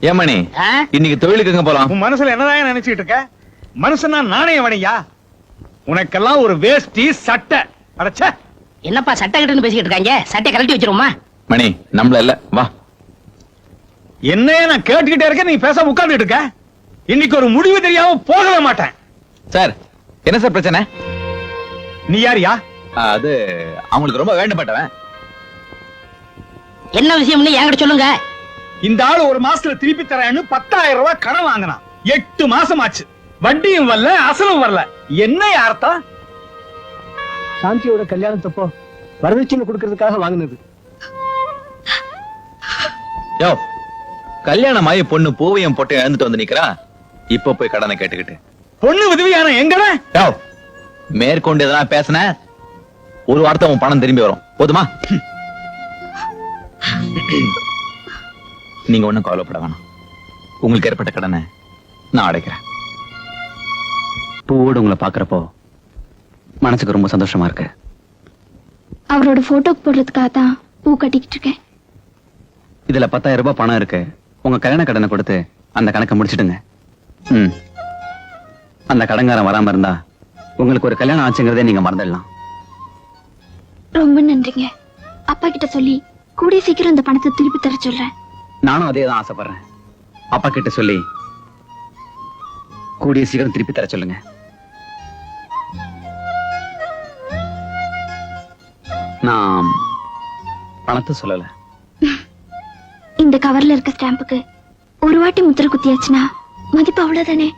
ஏமணி ஆ? இன்னைக்கு தொழிலுக்கு எங்க போலாம்? உன் மனசுல என்னதான் நினைச்சிட்டு இருக்க? மனுஷனா நாணயம் வடையா உனக்கெல்லாம் ஒரு வேஷ்டி சட்டை. அடைச்ச. என்னப்பா சட்டை கட்டுன்னு பேசிக்கிட்டு இருக்காங்க? சட்டை கழட்டி வச்சிருமா மணி நம்மள இல்ல. வா. என்னைய நான் கேட்டுக்கிட்டே இருக்கேன் நீ பேசாம உட்கார்ந்துட்டு இருக்க. இன்னைக்கு ஒரு முடிவு தெரியாம போகவே மாட்டேன். சார் என்ன சார் பிரச்சனை? நீ யாரியா? அது அவங்களுக்கு ரொம்ப வேண்டப்பட்டவன். என்ன விஷயம்னு என்கிட்ட சொல்லுங்க. இந்த ஆளு ஒரு மாசத்துல திருப்பி தரேன்னு பத்தாயிரம் ரூபாய் கடன் வாங்கினான். எட்டு மாசம் ஆச்சு. வட்டியும் வரல அசலும் வரல. என்ன அர்த்தம்? சாந்தியோட கல்யாணத்தப்போ வரதட்சணை கொடுக்கறதுக்காக வாங்கினது. யோ கல்யாணம் ஆகி பொண்ணு பூவையும் போட்டு இழந்துட்டு வந்து நிக்கிறா? இப்ப போய் கடனை கேட்டுக்கிட்டு. பொண்ணு உதவியான எங்கட? யோ மேற்கொண்டு எதனா பேசின ஒரு வார்த்தை உன் பணம் திரும்பி வரும். போதுமா? நீங்க ஒண்ணும் கவலைப்பட வேணாம். உங்களுக்கு ஏற்பட்ட கடனை நான் அடைக்கிறேன். பூவோடு உங்களை பாக்குறப்போ மனசுக்கு ரொம்ப சந்தோஷமா இருக்கு. அவரோட போட்டோ போடுறதுக்காக தான் பூ கட்டிக்கிட்டு இருக்கேன். இதுல பத்தாயிரம் ரூபாய் பணம் இருக்கு. உங்க கல்யாண கடனை கொடுத்து அந்த கணக்கை முடிச்சிடுங்க. ம். அந்த கடன்காரன் வராம இருந்தா உங்களுக்கு ஒரு கல்யாணம் ஆச்சுங்கிறதே நீங்க மறந்துடலாம். ரொம்ப நன்றிங்க. அப்பா கிட்ட சொல்லி கூடிய சீக்கிரம் இந்த பணத்தை திருப்பி தர சொல்றேன். நானும் அதே தான் ஆசைப்படுறேன். அப்பா கிட்ட சொல்லி கூடிய சீக்கிரம் திருப்பி தர சொல்லுங்க. நான் பணத்தை சொல்லல. இந்த கவர்ல இருக்க ஸ்டாம்புக்கு ஒரு வாட்டி முத்திரை குத்தியாச்சுன்னா மதிப்பு அவ்வளவுதானே?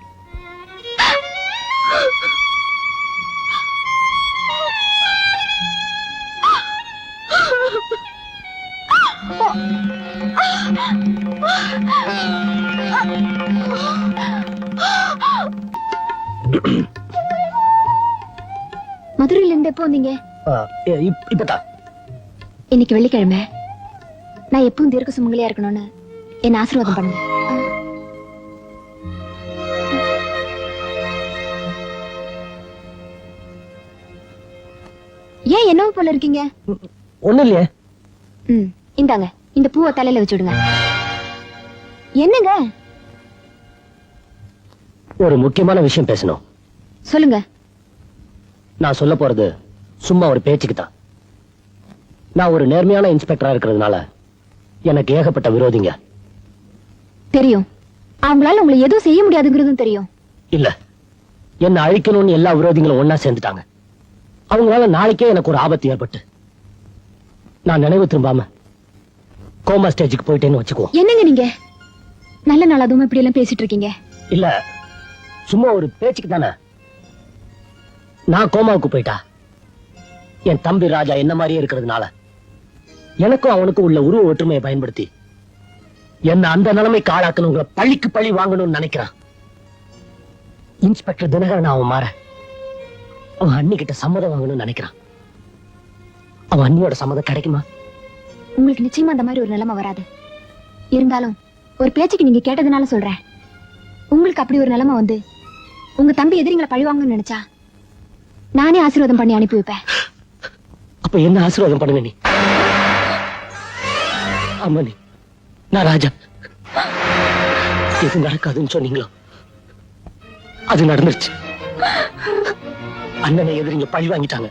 இருந்து எப்போ வந்தீங்க? இப்பதான். இன்னைக்கு வெள்ளிக்கிழமை. நான் எப்பவும் தீர்க்க சுமங்கலியா இருக்கணும்னு என்ன ஆசீர்வாதம் பண்ணுங்க. ஏன் என்னவோ போல இருக்கீங்க? ஒண்ணு இல்லையே. ம் இந்தாங்க. இந்த பூவை தலையில வச்சுடுங்க என்னங்க? ஒரு முக்கியமான விஷயம் பேசணும். சொல்லுங்க. நான் சொல்ல போறது சும்மா ஒரு பேச்சுக்கு தான் நான் ஒரு நேர்மையான இன்ஸ்பெக்டரா இருக்கிறதுனால எனக்கு ஏகப்பட்ட விரோதிங்க. தெரியும். அவங்களால உங்களை எதுவும் செய்ய முடியாதுங்கிறதும் தெரியும். இல்ல. என்ன அழிக்கணும்னு எல்லா விரோதிகளும் ஒன்னா சேர்ந்துட்டாங்க. அவங்களால நாளைக்கே எனக்கு ஒரு ஆபத்து ஏற்பட்டு. நான் நினைவு திரும்பாம கோமா ஸ்டேஜுக்கு போயிட்டேன்னு வச்சுக்குவோம். என்னங்க நீங்க? நல்ல நாள் அதுவும் இப்படி எல்லாம் பேசிட்டு இருக்கீங்க. இல்ல. சும்மா ஒரு பேச்சுக்கு தானே நான் கோமாவுக்கு போயிட்டா. என் தம்பி ராஜா என்ன மாதிரியே இருக்கிறதுனால. எனக்கும் அவனுக்கும் உள்ள உருவ ஒற்றுமையை பயன்படுத்தி என்ன அந்த நிலைமைக்கு உங்களை பழிக்கு பழி வாங்கணும்னு நினைக்கிறான். இன்ஸ்பெக்டர் தினகரன் அவன் மாற அவன் அண்ணிக்கிட்ட சம்மதம் வாங்கணும்னு நினைக்கிறான். அவன் அண்ணியோட சம்மதம் கிடைக்குமா? உங்களுக்கு நிச்சயமா அந்த மாதிரி ஒரு நிலைமை வராது. இருந்தாலும் ஒரு பேச்சுக்கு நீங்க கேட்டதுனால சொல்றேன். உங்களுக்கு அப்படி ஒரு நிலைமை வந்து உங்க தம்பி எதிரிங்களை பழிவாங்கன்னு நினைச்சா நானே ஆசீர்வாதம் பண்ணி அனுப்பி வைப்பேன். அப்ப என்ன ஆசீர்வாதம் பண்ணுங்க நீ? ஆமா நீ. நான் ராஜா. எது நடக்காதுன்னு சொன்னீங்களோ? அது நடந்துருச்சு. அண்ணனை எதிரிங்க பழி வாங்கிட்டாங்க.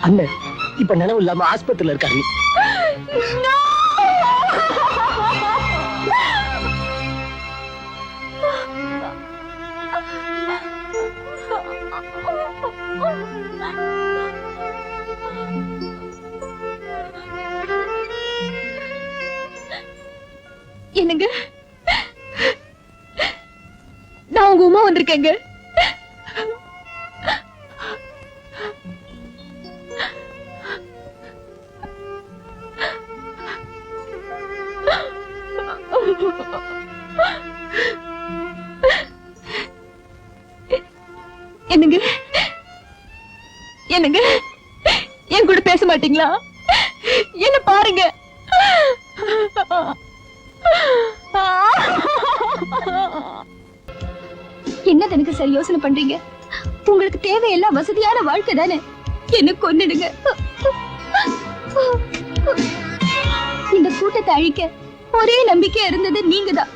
அண்ணன் இப்ப நினைவு இல்லாம ஆஸ்பத்திரியில இருக்காரு என்னங்க? நான் உங்க உமா வந்திருக்கேங்க. என்னங்க? என்னங்க? என் கூட பேச மாட்டீங்களா? என்ன பாருங்க. என்ன எனக்கு சரி யோசனை பண்றீங்க? உங்களுக்கு தேவையெல்லாம் வசதியான வாழ்க்கை தானே? என்ன கொன்னுடுங்க. இந்த கூட்டத்தை அழிக்க ஒரே நம்பிக்கை இருந்தது நீங்கதான்.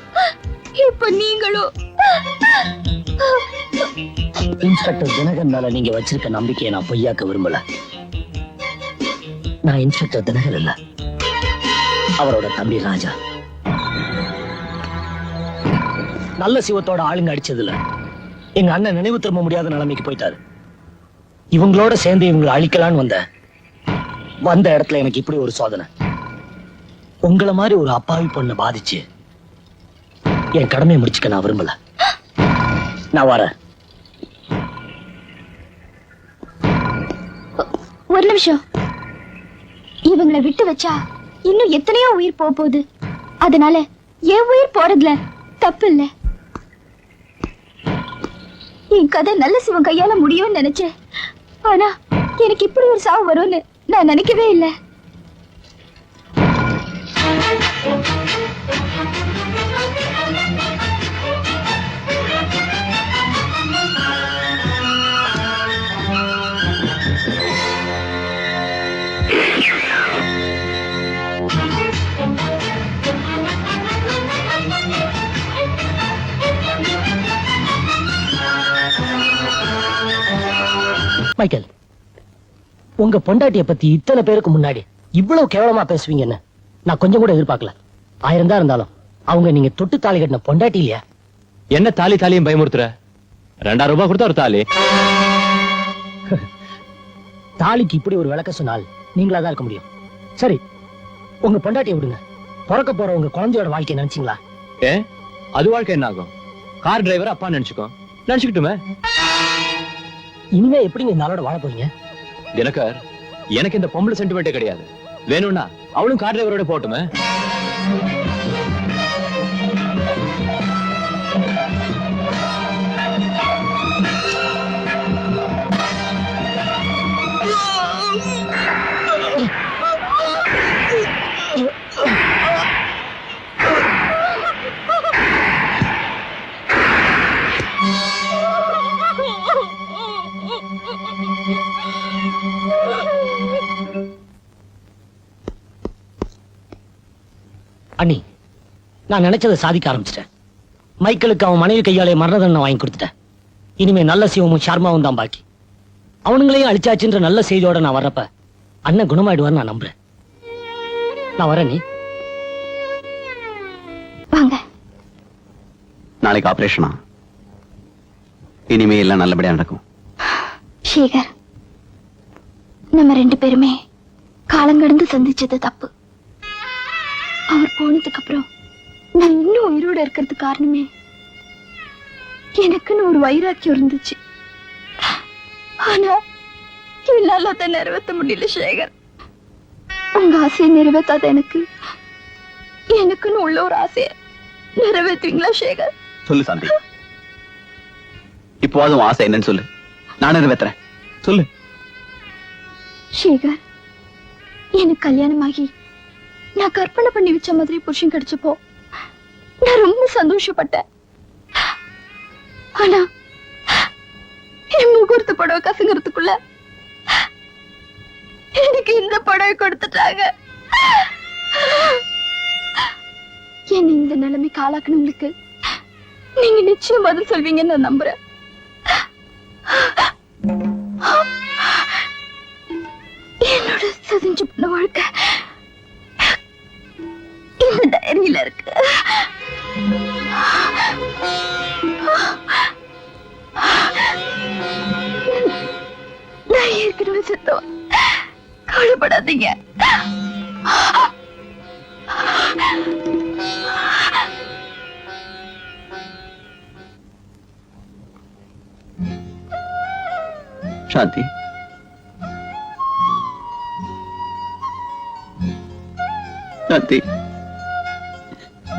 இப்ப நீங்களும் இன்ஸ்பெக்டர் தினகரன் மேல நீங்க வச்சிருக்க நம்பிக்கையை நான் பொய்யாக்க விரும்பல. நான் இன்ஸ்பெக்டர் தினகர் இல்ல. அவரோட தம்பி ராஜா. நல்ல சிவத்தோட ஆளுங்க அடிச்சதுல எங்க அண்ணன் நினைவு திரும்ப முடியாத நிலைமைக்கு போயிட்டாரு. இவங்களோட சேர்ந்து இவங்களை அழிக்கலான்னு வந்த வந்த இடத்துல எனக்கு இப்படி ஒரு சோதனை. உங்களை மாதிரி ஒரு அப்பாவி பொண்ணை பாதிச்சு என் கடமையை முடிச்சுக்க நான் விரும்பல. நான் வரேன். ஒரு நிமிஷம். இவங்களை விட்டு வச்சா இன்னும் எத்தனையோ உயிர் போக போகுது. அதனால என் உயிர் போறதுல தப்பு இல்ல. என் கதை நல்ல சிவன் கையால முடியும்னு நினைச்சேன். ஆனா எனக்கு இப்படி ஒரு சாவு வரும்னு நான் நினைக்கவே இல்லை. மைக்கேல் உங்க பொண்டாட்டிய பத்தி இத்தனை பேருக்கு முன்னாடி இவ்வளவு கேவலமா பேசுவீங்கன்னு நான் கொஞ்சம் கூட எதிர்பார்க்கல. ஆயிரம் தான் இருந்தாலும் அவங்க நீங்க தொட்டு தாலி கட்டின பொண்டாட்டி இல்லையா? என்ன தாலி தாலியும் பயமுறுத்துற? ரெண்டாயிரம் ரூபாய் கொடுத்தா ஒரு தாலி. தாலிக்கு இப்படி ஒரு விளக்க சொன்னால் நீங்களா தான் இருக்க முடியும். சரி உங்க பொண்டாட்டியை விடுங்க. பிறக்க போற உங்க குழந்தையோட வாழ்க்கைய நினைச்சீங்களா? ஏ அது வாழ்க்கை என்ன ஆகும் கார் டிரைவர் அப்பா நினைச்சுக்கோ. நினைச்சுக்கிட்டுமே. இனிமே எப்படிங்க இந்த ஆளோட வாழ போறீங்க? தினகர் எனக்கு இந்த பொம்பளை சென்டிமெண்ட்டே கிடையாது. வேணும்னா அவளும் கார் டிரைவரோட போட்டுமே அண்ணி நான் நினைச்சதை சாதிக்க ஆரம்பிச்சிட்டேன். மைக்கேலுக்கு அவன் மனைவி கையாலே மரண தண்டனை வாங்கி கொடுத்துட்டேன். இனிமே நல்ல சிவமும் ஷர்மாவும் தான் பாக்கி. அவனுங்களையும் அழிச்சாச்சுன்ற நல்ல செய்தியோட நான் வர்றப்ப அண்ணன் குணமாயிடுவான்னு நான் நம்புறேன். நான் வரேன் நீ வாங்க. நாளைக்கு ஆபரேஷனா? இனிமே எல்லாம் நல்லபடியா நடக்கும். சேகர் நம்ம ரெண்டு பேருமே காலங்கடந்து சந்திச்சது தப்பு. அவர் போனதுக்கு அப்புறம் நான் இன்னும் உயிரோட இருக்கிறதுக்கு காரணமே எனக்குன்னு ஒரு வைராக்கியம் இருந்துச்சு. ஆனா என்னால அதை நிறைவேற்ற முடியல சேகர். உங்க ஆசையை நிறைவேற்றாத எனக்கு எனக்குன்னு உள்ள ஒரு ஆசையை நிறைவேற்றுவீங்களா சேகர்? சொல்லு சாந்தி. இப்போவாது உன் ஆசை என்னன்னு சொல்லு. நான் நிறைவேத்துறேன் சொல்லு. சேகர் எனக்கு கல்யாணமாகி நான் கற்பனை பண்ணி வச்ச மாதிரி புருஷன் கிடைச்சப்போ நான் ரொம்ப சந்தோஷப்பட்டேன். ஆனா என் முகூர்த்த புடவை கசங்கிறதுக்குள்ள எனக்கு இந்த புடவை கொடுத்துட்டாங்க. என்ன இந்த நிலைமை காலாக்கணுங்களுக்கு நீங்க நிச்சயம் பதில் சொல்வீங்கன்னு நான் நம்புறேன். என்னோட சதிஞ்சு பண்ண வாழ்க்கை இந்த இருக்கு. நான் ஏற்கனவே செத்தவன் கவலைப்படாதீங்க. சாந்தி. சாந்தி.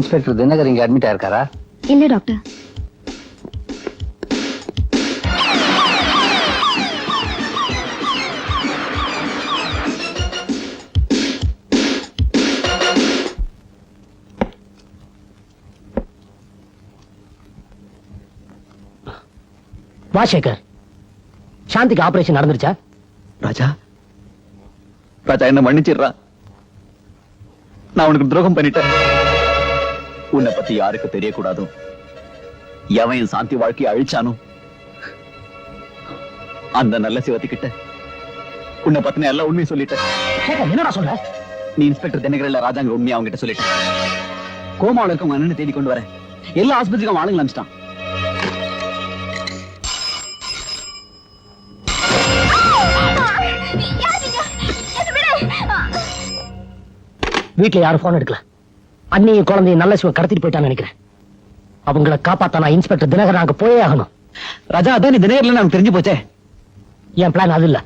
இன்ஸ்பெக்டர் தினகர் இங்க அட்மிட் ஆயிருக்காரா? இல்ல டாக்டர் வா சேகர் சாந்திக்கு ஆபரேஷன் நடந்துருச்சா? ராஜா ராஜா என்ன மன்னிச்சிடுறா. நான் உனக்கு துரோகம் பண்ணிட்டேன். உன்னை பத்தி யாருக்கு தெரியக்கூடாதோ? எவன் என் சாந்தி வாழ்க்கையை அழிச்சானோ? அந்த நல்ல சிவத்துக்கிட்ட உன்னை பத்தின எல்லா உண்மையும் சொல்லிட்டேன். என்னடா சொல்ற? நீ இன்ஸ்பெக்டர் தினகர் இல்ல ராஜாங்க உண்மையை அவங்க கிட்ட சொல்லிட்டேன். கோமாவில் இருக்க உங்க அண்ணனை தேடி கொண்டு வரேன். எல்லா ஆஸ்பத்திரிக்கும் ஆளுங்க அனுப்பிச்சிட்டான். வீட்ல யாரும் போன் எடுக்கல. அண்ணியும் குழந்தையும் நல்ல சிவம் கடத்திட்டு போயிட்டான்னு நினைக்கிறேன். அவங்கள காப்பாத்த நான் இன்ஸ்பெக்டர் தினகர் அங்க போயே ஆகணும். ராஜா அதான் நீ தினகர்ல எனக்கு தெரிஞ்சு போச்சே? என் பிளான் அது இல்ல.